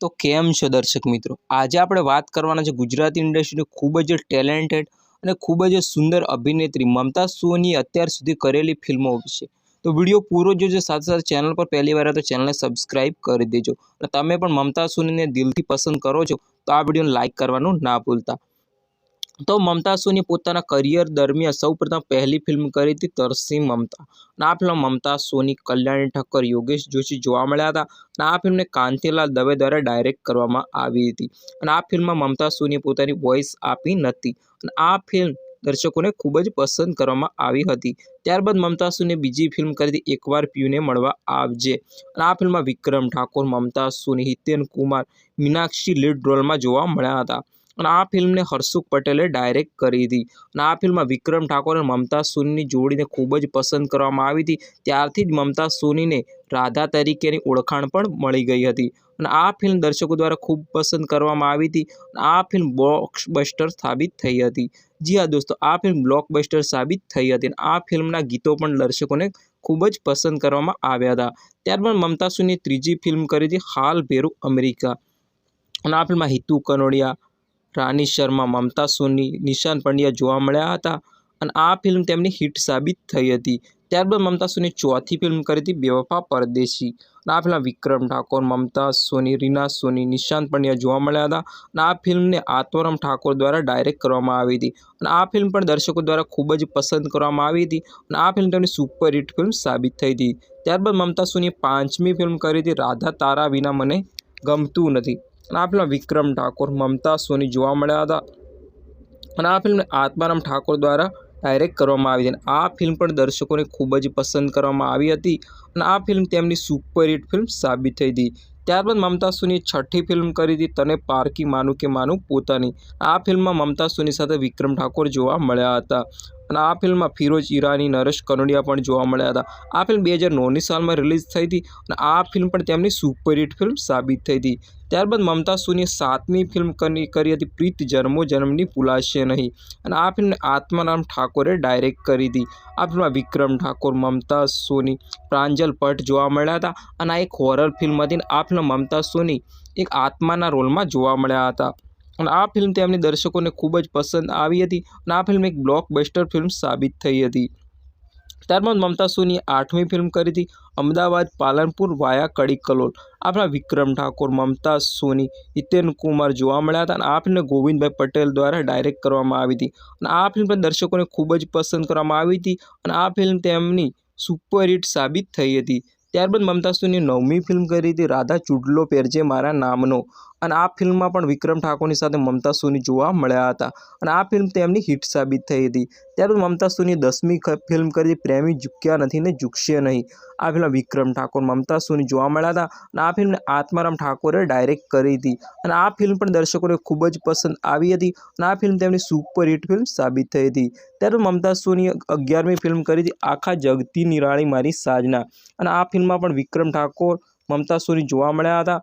તો કેમ છો દર્શક મિત્રો? આજે આપણે વાત કરવાના છે ગુજરાતી ઇન્ડસ્ટ્રીની ખૂબ જ ટેલેન્ટેડ અને ખૂબ જ સુંદર અભિનેત્રી મમતા સોની અત્યાર સુધી કરેલી ફિલ્મો વિશે. તો વીડિયો પૂરો જોજો, સાથે સાથે ચેનલ પર પહેલી વાર તો ચેનલને સબસ્ક્રાઇબ કરી દેજો. અને તમે પણ મમતા સોનીને દિલથી પસંદ કરો છો, તો આ વિડીયોને લાઇક કરવાનું ના ભૂલતા. તો મમતા સોની પોતાના કરિયર દરમિયાન સૌપ્રથમ પહેલી ફિલ્મ કરી હતી તરસી મમતા. અને આ ફિલ્મ મમતા સોની કલ્યાણી ઠક્કર, યોગેશ જોશી જોવા મળ્યા હતા. અને આ ફિલ્મને કાંતિલાલ દવે દ્વારા ડાયરેક્ટ કરવામાં આવી હતી. અને આ ફિલ્મમાં મમતા સોનીએ પોતાની વોઇસ આપી નથી. અને આ ફિલ્મ દર્શકોને ખૂબ જ પસંદ કરવામાં આવી હતી. ત્યારબાદ મમતા સોનીએ બીજી ફિલ્મ કરી હતી, એકવાર પીયુને મળવા આવજે. અને આ ફિલ્મમાં વિક્રમ ઠાકોર, મમતા સોની, હિતેન કુમાર, મીનાક્ષી લીડ રોલમાં જોવા મળ્યા હતા. અને આ ફિલ્મને હર્ષુખ પટેલે ડાયરેક્ટ કરી હતી. અને આ ફિલ્મમાં વિક્રમ ઠાકોર અને મમતા સોનીની જોડીને ખૂબ જ પસંદ કરવામાં આવી હતી. ત્યારથી જ મમતા સોનીને રાધા તરીકેની ઓળખાણ પણ મળી ગઈ હતી. અને આ ફિલ્મ દર્શકો દ્વારા ખૂબ પસંદ કરવામાં આવી હતી. આ ફિલ્મ બ્લોકબસ્ટર સાબિત થઈ હતી. જી હા દોસ્તો, આ ફિલ્મ બ્લોકબસ્ટર સાબિત થઈ હતી અને આ ફિલ્મના ગીતો પણ દર્શકોને ખૂબ જ પસંદ કરવામાં આવ્યા હતા. ત્યારબાદ મમતા સોનીએ ત્રીજી ફિલ્મ કરી હતી, હાલ ભેરુ અમેરિકા. અને આ ફિલ્મમાં હિતુ કનોડિયા રાની શર્મા, મમતા સોની, નિશાન પંડ્યા જોવા મળ્યા હતા અને આ ફિલ્મ તેમની હિટ સાબિત થઈ હતી. ત્યારબાદ મમતા સોની ચોથી ફિલ્મ કરી હતી, બેવફા પરદેશી. અને આ ફિલ્મ વિક્રમ ઠાકોર, મમતા સોની, રીના સોની નિશાંત પંડ્યા જોવા મળ્યા હતા અને આ ફિલ્મને આત્મારામ ઠાકોર દ્વારા ડાયરેક્ટ કરવામાં આવી હતી. અને આ ફિલ્મ પણ દર્શકો દ્વારા ખૂબ જ પસંદ કરવામાં આવી હતી અને આ ફિલ્મ તેમની સુપરહિટ ફિલ્મ સાબિત થઈ હતી. ત્યારબાદ મમતા સોનીએ પાંચમી ફિલ્મ કરી હતી, રાધા તારા વિના મને ગમતું નથી. અને આ ફિલ્મમાં વિક્રમ ઠાકોર, મમતા સોની જોવા મળ્યા હતા. અને આ ફિલ્મને આત્મારામ ઠાકોર દ્વારા ડાયરેક્ટ કરવામાં આવી હતી આ ફિલ્મ પણ દર્શકોને ખૂબ જ પસંદ કરવામાં આવી હતી. અને આ ફિલ્મ તેમની સુપરહિટ ફિલ્મ સાબિત થઈ હતી. ત્યારબાદ મમતા સોની છઠ્ઠી ફિલ્મ કરી હતી, તને પારકી માનું કે માનું પોતાની. આ ફિલ્મમાં મમતા સોની સાથે વિક્રમ ઠાકોર જોવા મળ્યા હતા. અને આ ફિલ્મમાં ફિરોજ ઈરાની, નરેશ કનોડિયા પણ જોવા મળ્યા હતા. આ ફિલ્મ બે હજાર નવની સાલમાં રિલીઝ થઈ હતી. અને આ ફિલ્મ પણ તેમની સુપરહિટ ફિલ્મ સાબિત થઈ હતી. ત્યારબાદ મમતા સુની સાતમી ફિલ્મ કરી હતી પ્રીત જન્મો, જન્મની ભૂલાશે નહીં. અને આ ફિલ્મને આત્મારામ ઠાકોરે ડાયરેક્ટ કરી હતી આ ફિલ્મમાં વિક્રમ ઠાકોર, મમતા સોની, પ્રાંજલ ભટ્ટ જોવા મળ્યા હતા. અને આ એક હોરર ફિલ્મ હતી આ ફિલ્મ મમતા સોની એક આત્માના રોલમાં જોવા મળ્યા હતા. અને આ ફિલ્મ તેમની દર્શકોને ખૂબ જ પસંદ આવી હતી. અને આ ફિલ્મ એક બ્લોકબસ્ટર ફિલ્મ સાબિત થઈ હતી. ત્યારબાદ મમતા સુની આઠમી ફિલ્મ કરી હતી, અમદાવાદ, પાલનપુર વાયા કડી કલોલ. આપણા વિક્રમ ઠાકોર, મમતા સોની હિતેન કુમાર જોવા મળ્યા હતા અને આ ફિલ્મને ગોવિંદભાઈ પટેલ દ્વારા ડાયરેક્ટ કરવામાં આવી હતી. અને આ ફિલ્મ પણ દર્શકોને ખૂબ જ પસંદ કરવામાં આવી હતી અને આ ફિલ્મ તેમની સુપરહિટ સાબિત થઈ હતી. ત્યારબાદ મમતા સોની નવમી ફિલ્મ કરી હતી, રાધા ચૂડલો પહેરજે મારા નામનો. અને આ ફિલ્મમાં પણ વિક્રમ ઠાકોરની સાથે મમતા સોની જોવા મળ્યા હતા. અને આ ફિલ્મ તેમની હિટ સાબિત થઈ હતી. ત્યારબાદ મમતા સોની દસમી ફિલ્મ કરી પ્રેમી ઝૂક્યા નથી ને ઝૂકશે નહીં. આ ફિલ્મ વિક્રમ ઠાકોર, મમતા સોની જોવા મળ્યા હતા અને આ ફિલ્મને આત્મારામ ઠાકોરે ડાયરેક્ટ કરી હતી. અને આ ફિલ્મ પણ દર્શકોને ખૂબ જ પસંદ આવી હતી અને આ ફિલ્મ તેમની સુપર હિટ ફિલ્મ સાબિત થઈ હતી. ત્યારબાદ મમતા સોનીએ અગિયારમી ફિલ્મ કરી હતી આખા જગતી નિરાળી મારી સાજના. અને આ ફિલ્મમાં પણ વિક્રમ ઠાકોર, મમતા સોની જોવા મળ્યા હતા.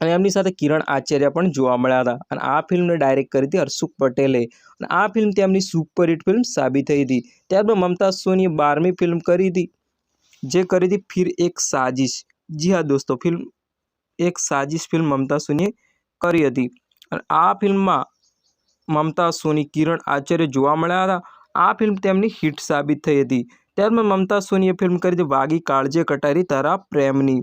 અને એમની સાથે કિરણ આચાર્ય પણ જોવા મળ્યા હતા. અને આ ફિલ્મને ડાયરેક્ટ કરી હતી હર્ષુખ પટેલે. અને આ ફિલ્મ તેમની સુપરહિટ ફિલ્મ સાબિત થઈ હતી. ત્યારબાદ મમતા સોનીએ બારમી ફિલ્મ કરી હતી, જે કરી હતી ફિર એક સાજિશ. જી હા દોસ્તો, ફિલ્મ એક સાજિશ ફિલ્મ મમતા સોનીએ કરી હતી. અને આ ફિલ્મમાં મમતા સોની, કિરણ આચાર્ય જોવા મળ્યા હતા. આ ફિલ્મ તેમની હિટ સાબિત થઈ હતી. ત્યારબાદ મમતા સોનીએ ફિલ્મ કરી હતી વાગી કાળજે કટારી, તારા પ્રેમની.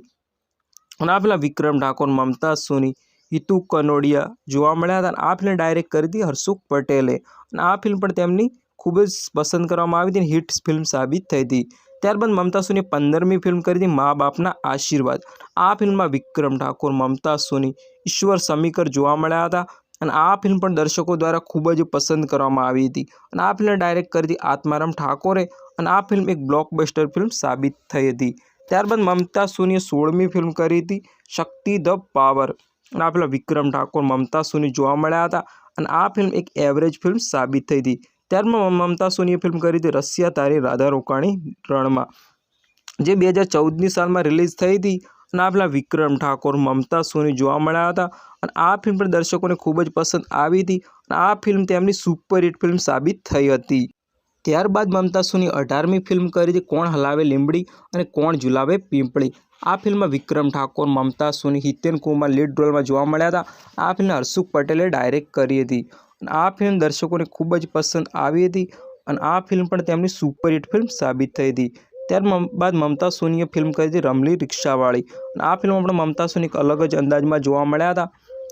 અને આ પેલા વિક્રમ ઠાકોર, મમતા સોની, હિતુ કનોડિયા જોવા મળ્યા હતા. અને આ ફિલ્મ ડાયરેક્ટ કરી હતી હર્ષુખ પટેલે. અને આ ફિલ્મ પણ તેમની ખૂબ જ પસંદ કરવામાં આવી હતી અને હિટ ફિલ્મ સાબિત થઈ હતી. ત્યારબાદ મમતા સોનીએ પંદરમી ફિલ્મ કરી હતી મા બાપના આશીર્વાદ. આ ફિલ્મમાં વિક્રમ ઠાકોર, મમતા સોની, ઈશ્વર સમીકર જોવા મળ્યા હતા. અને આ ફિલ્મ પણ દર્શકો દ્વારા ખૂબ જ પસંદ કરવામાં આવી હતી. અને આ ફિલ્મ ડાયરેક્ટ કરી હતી આત્મારામ ઠાકોરે. અને આ ફિલ્મ એક બ્લોકબસ્ટર ફિલ્મ સાબિત થઈ હતી. ત્યારબાદ મમતા સોનીએ સોળમી ફિલ્મ કરી હતી, શક્તિ ધ પાવર. અને આ વિક્રમ ઠાકોર મમતા સુની જોવા મળ્યા હતા. અને આ ફિલ્મ એક એવરેજ ફિલ્મ સાબિત થઈ હતી. ત્યારબાદ મમતા સોનીએ ફિલ્મ કરી હતી, રશિયા તારી રાધા રોકાણી રણમાં. જે બે હજાર ચૌદની સાલમાં રિલીઝ થઈ હતી. અને આ પેલા વિક્રમ ઠાકોર મમતા સોની જોવા મળ્યા હતા. અને આ ફિલ્મ પણ દર્શકોને ખૂબ જ પસંદ આવી હતી. અને આ ફિલ્મ તેમની સુપરહિટ ફિલ્મ સાબિત થઈ હતી. ત્યારબાદ મમતા સોની અઢારમી ફિલ્મ કરી હતી કોણ હલાવે લીંબડી અને કોણ ઝુલાવે પીંપળી. આ ફિલ્મમાં વિક્રમ ઠાકોર, મમતા સોની, હિતેન કુમાર લીડ રોલમાં જોવા મળ્યા હતા. આ ફિલ્મ હર્ષુક પટેલે ડાયરેક્ટ કરી હતી. અને આ ફિલ્મ દર્શકોને ખૂબ જ પસંદ આવી હતી અને આ ફિલ્મ પણ તેમની સુપરહિટ ફિલ્મ સાબિત થઈ હતી. ત્યારબાદ મમતા સોનીએ ફિલ્મ કરી હતી રમલી રિક્ષાવાળી. અને આ ફિલ્મમાં પણ મમતા સોની એક અલગ જ અંદાજમાં જોવા મળ્યા હતા.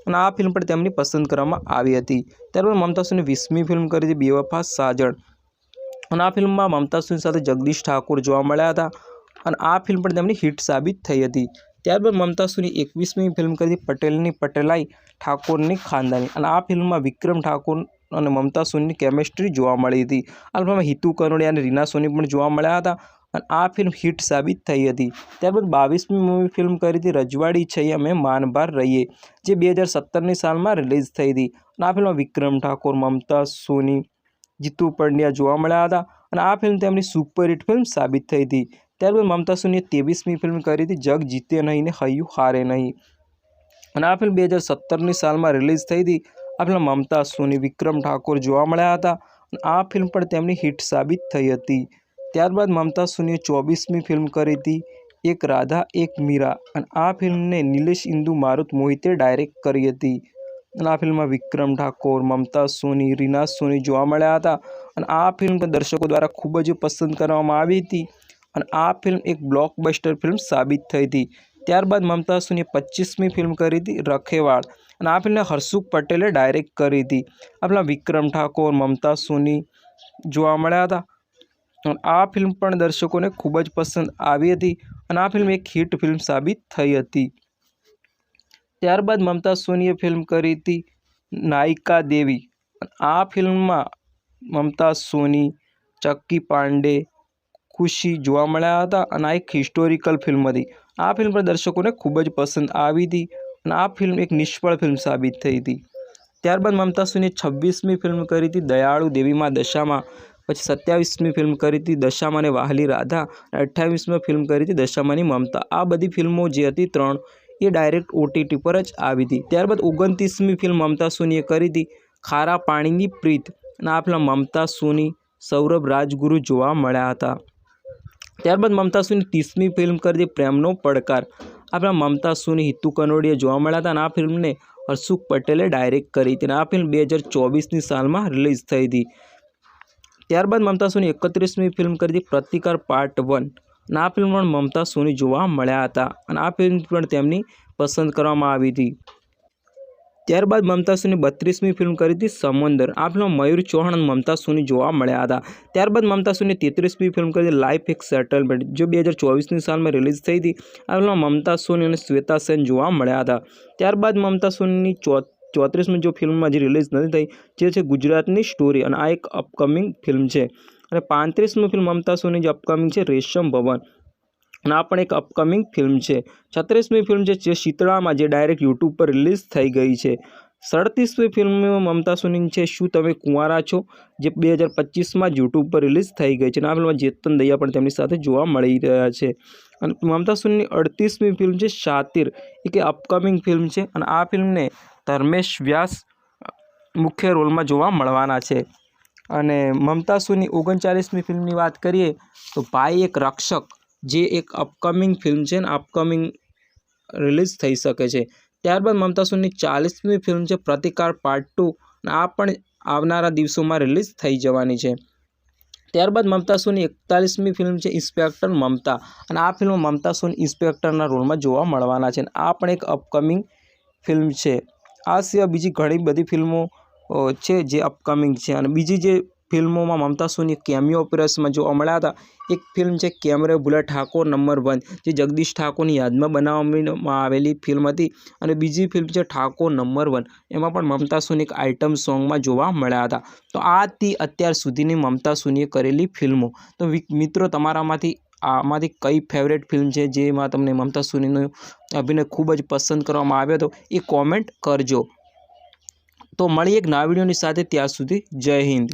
અને આ ફિલ્મ પણ તેમની પસંદ કરવામાં આવી હતી. ત્યારબાદ મમતા સોની વીસમી ફિલ્મ કરી હતી બેવફા સાજણ. અને આ ફિલ્મમાં મમતા સુની સાથે જગદીશ ઠાકોર જોવા મળ્યા હતા અને આ ફિલ્મ પણ તેમની હિટ સાબિત થઈ હતી. ત્યારબાદ મમતા સુની એકવીસમી ફિલ્મ કરી પટેલની પટેલાઈ, ઠાકોરની ખાનદાની અને આ ફિલ્મમાં વિક્રમ ઠાકોર અને મમતા સોનીની કેમેસ્ટ્રી જોવા મળી હતી. આ ફિલ્મમાં હિતુ કનોડિયા અને રીના સોની પણ જોવા મળ્યા હતા અને આ ફિલ્મ હિટ સાબિત થઈ હતી. ત્યારબાદ બાવીસમી મૂવી ફિલ્મ કરી હતી રજવાડી છે અમે માનભાર રહીએ, જે બે હજાર સત્તરની સાલમાં રિલીઝ થઈ હતી. અને આ ફિલ્મમાં વિક્રમ ઠાકોર, મમતા સોની જીતુ પંડ્યા જોવા મળ્યા હતા અને આ ફિલ્મ તેમની સુપરહિટ ફિલ્મ સાબિત થઈ હતી. ત્યારબાદ મમતા સોનીએ ત્રેવીસમી ફિલ્મ કરી હતી, જગ જીતે નહીં ને હૈયું હારે નહીં. અને આ ફિલ્મ બે હજાર સત્તરની સાલમાં રિલીઝ થઈ હતી. આ ફિલ્મ મમતા સોની, વિક્રમ ઠાકોર જોવા મળ્યા હતા અને આ ફિલ્મ પણ તેમની હિટ સાબિત થઈ હતી. ત્યારબાદ મમતા સોનીએ ચોવીસમી ફિલ્મ કરી હતી, એક રાધા, એક મીરા અને આ ફિલ્મને નિલેશ ઇન્દુ મારુત મોહિતે ડાયરેક્ટ કરી હતી. અને આ ફિલ્મમાં વિક્રમ ઠાકોર, મમતા સોની, રીના સોની જોવા મળ્યા હતા. અને આ ફિલ્મ દર્શકો દ્વારા ખૂબ જ પસંદ કરવામાં આવી હતી. અને આ ફિલ્મ એક બ્લોકબસ્ટર ફિલ્મ સાબિત થઈ હતી. ત્યારબાદ મમતા સોનીએ પચીસમી ફિલ્મ કરી હતી, રખેવાળ. અને આ ફિલ્મને હર્ષુક પટેલે ડાયરેક્ટ કરી હતી. આપણા વિક્રમ ઠાકોર, મમતા સોની જોવા મળ્યા હતા. અને આ ફિલ્મ પણ દર્શકોને ખૂબ જ પસંદ આવી હતી. અને આ ફિલ્મ એક હિટ ફિલ્મ સાબિત થઈ હતી. ત્યારબાદ મમતા સોનીએ ફિલ્મ કરી હતી નાયિકા દેવી. આ ફિલ્મમાં મમતા સોની, ચક્કી પાંડે ખુશી જોવા મળ્યા હતા અને આ એક હિસ્ટોરિકલ ફિલ્મ હતી. આ ફિલ્મ પર દર્શકોને ખૂબ જ પસંદ આવી હતી અને આ ફિલ્મ એક નિષ્ફળ ફિલ્મ સાબિત થઈ હતી. ત્યારબાદ મમતા સોનીએ છવ્વીસમી ફિલ્મ કરી હતી દયાળુ દેવીમાં દશામાં, પછી સત્યાવીસમી ફિલ્મ કરી હતી દશામાં અને વાહલી રાધા અને અઠ્ઠાવીસમી ફિલ્મ કરી હતી દશામાની મમતા. આ બધી ફિલ્મો જે હતી ત્રણ એ ડાયરેક્ટ ઓટીટી પર જ આવી હતી. ત્યારબાદ ઓગણત્રીસમી ફિલ્મ મમતા સોનીએ કરી હતી, ખારા પાણીની પ્રીત. અને આ ફિલ્મ મમતા સોની, સૌરભ, રાજગુરુ જોવા મળ્યા હતા. ત્યારબાદ મમતા સોની ત્રીસમી ફિલ્મ કરી પ્રેમનો પડકાર. આ ફિલ્મ મમતા સોની, હિતુ કનોડીએ જોવા મળ્યા હતા અને આ ફિલ્મને હર્ષુખ પટેલે ડાયરેક્ટ કરી હતી. અને આ ફિલ્મ બે હજાર ચોવીસની સાલમાં રિલીઝ થઈ હતી. ત્યારબાદ મમતા સોની એકત્રીસમી ફિલ્મ કરી હતી, પ્રતિકાર પાર્ટ વન અને આ ફિલ્મ પણ મમતા સોની જોવા મળ્યા હતા અને આ ફિલ્મ પણ તેમની પસંદ કરવામાં આવી હતી. ત્યારબાદ મમતા સોની બત્રીસમી ફિલ્મ કરી હતી સમંદર. આ ફિલ્મ મયુર ચૌહાણ અને મમતા સોની જોવા મળ્યા હતા. ત્યારબાદ મમતા સોની તેત્રીસમી ફિલ્મ કરી હતી લાઈફ એક સેટલમેન્ટ જે બે હજાર ચોવીસની સાલમાં રિલીઝ થઈ હતી. આ ફિલ્મ મમતા સોની અને શ્વેતા સેન જોવા મળ્યા હતા. ત્યારબાદ મમતા સોનીની ચો, ચોત્રીસમી જો ફિલ્મમાં જે રિલીઝ નથી થઈ, જે છે ગુજરાતની સ્ટોરી અને આ એક અપકમિંગ ફિલ્મ છે. અને પાંત્રીસમી ફિલ્મ મમતા સોની જે અપકમિંગ છે, રેશમ ભવન અને આ પણ એક અપકમિંગ ફિલ્મ છે. છત્રીસમી ફિલ્મ છે જે શીતળામાં જે ડાયરેક્ટ યુટ્યુબ પર રિલીઝ થઈ ગઈ છે. સડત્રીસમી ફિલ્મ મમતા સોની છે, શું તમે કુંવારા છો? જે બે હજાર પચીસમાં યુટ્યુબ પર રિલીઝ થઈ ગઈ છે. અને આ ફિલ્મમાં ચેતન દૈયા પણ તેમની સાથે જોવા મળી રહ્યા છે. અને મમતા સોનીની અડતીસમી ફિલ્મ છે, શાતિર. એક અપકમિંગ ફિલ્મ છે. અને આ ફિલ્મને ધર્મેશ વ્યાસ મુખ્ય રોલમાં જોવા મળવાના છે. અને મમતા સોની ઓગણચાલીસમી ફિલ્મની વાત કરીએ, તો ભાઈ એક રક્ષક, જે એક અપકમિંગ ફિલ્મ છે ને અપકમિંગ રિલીઝ થઈ શકે છે. ત્યારબાદ મમતા સોની ચાલીસમી ફિલ્મ છે, પ્રતિકાર પાર્ટ ટુ આ પણ આવનારા દિવસોમાં રિલીઝ થઈ જવાની છે. ત્યારબાદ મમતા સોની એકતાલીસમી ફિલ્મ છે ઇન્સ્પેક્ટર મમતા, અને આ ફિલ્મ મમતા સોની ઇન્સ્પેક્ટરના રોલમાં જોવા મળવાના છે આ પણ એક અપકમિંગ ફિલ્મ છે. આ સિવાય બીજી ઘણી બધી ફિલ્મો છે જે અપકમિંગ છે. અને બીજી જે ફિલ્મોમાં મમતા સોની કેમિયો ઓપરેશનમાં જોવા મળ્યા હતા, એક ફિલ્મ છે કેમરે ભૂલા ઠાકોર નંબર વન, જે જગદીશ ઠાકોરની યાદમાં બનાવવામાં આવેલી ફિલ્મ હતી. અને બીજી ફિલ્મ છે ઠાકોર નંબર વન, એમાં પણ મમતા સોની એક આઇટમ સોંગમાં જોવા મળ્યા હતા. તો આ હતી અત્યાર સુધીની મમતા સોનીએ કરેલી ફિલ્મો. તો મિત્રો, તમારામાંથી આમાંથી કઈ ફેવરેટ ફિલ્મ છે જેમાં તમને મમતા સોનીનો અભિનય ખૂબ જ પસંદ કરવામાં આવ્યો હતો, એ કોમેન્ટ કરજો. તો મળીએ એક નવા વિડીયોની સાથે ત્યાં સુધી જય હિન્દ.